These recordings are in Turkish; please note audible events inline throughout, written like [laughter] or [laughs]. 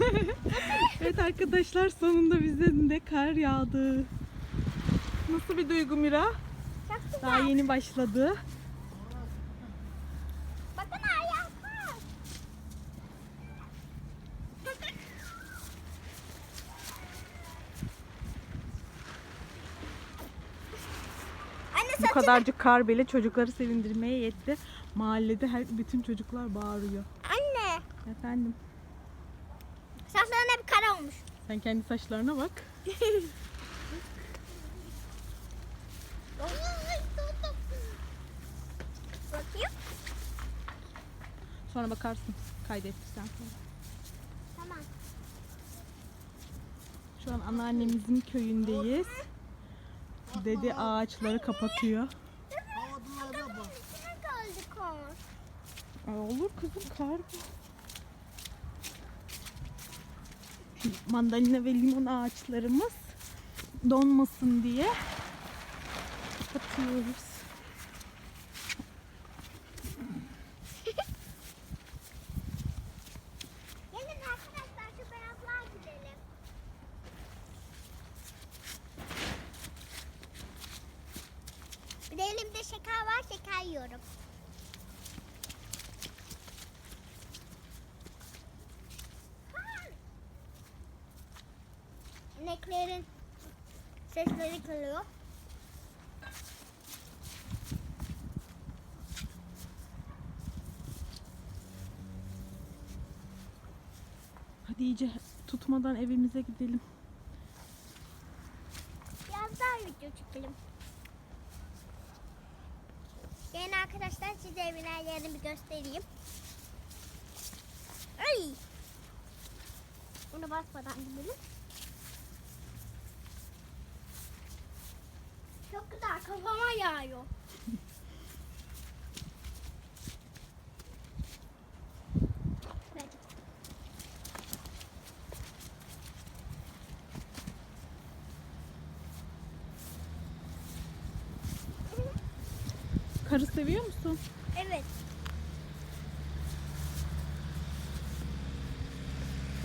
[laughs] evet arkadaşlar sonunda bize de kar yağdı. Nasıl bir duygu Mira? Çok güzel. Daha yeni başladı. Bakın ayaklar. Anne Bu kadarcık kar bile çocukları sevindirmeye yetti. Mahallede her bütün çocuklar bağırıyor. Anne. Efendim Saçların hep kara olmuş. sen kendi saçlarına bak. Bakayım. Sonra bakarsın kaydettikten sonra. Tamam. Şu an anneannemizin köyündeyiz. Dede ağaçları kapatıyor. Aa, olur kızım kar bu. Mandalina ve limon ağaçlarımız donmasın diye kapatıyoruz. [laughs] Bir de elimde şeker var şeker yiyorum. İneklerin sesleri geliyor. Hadi iyice tutmadan evimize gidelim. Biraz daha video çekelim. Gelin arkadaşlar size evin her yerini bir göstereyim. Ay! Bunu basmadan gidelim. Çok güzel kafama yağıyor. Karı seviyor musun? Evet.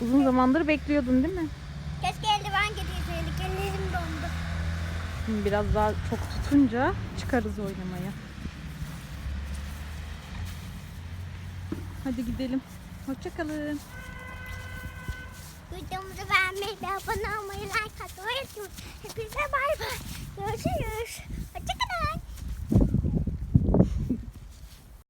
Uzun zamandır bekliyordun değil mi? Şimdi biraz daha çok tutunca çıkarız oynamaya. Hadi gidelim. Hoşçakalın. Videomuzu beğenmeyi ve abone olmayı, like atmayı unutmayın. Hepinize bay bay.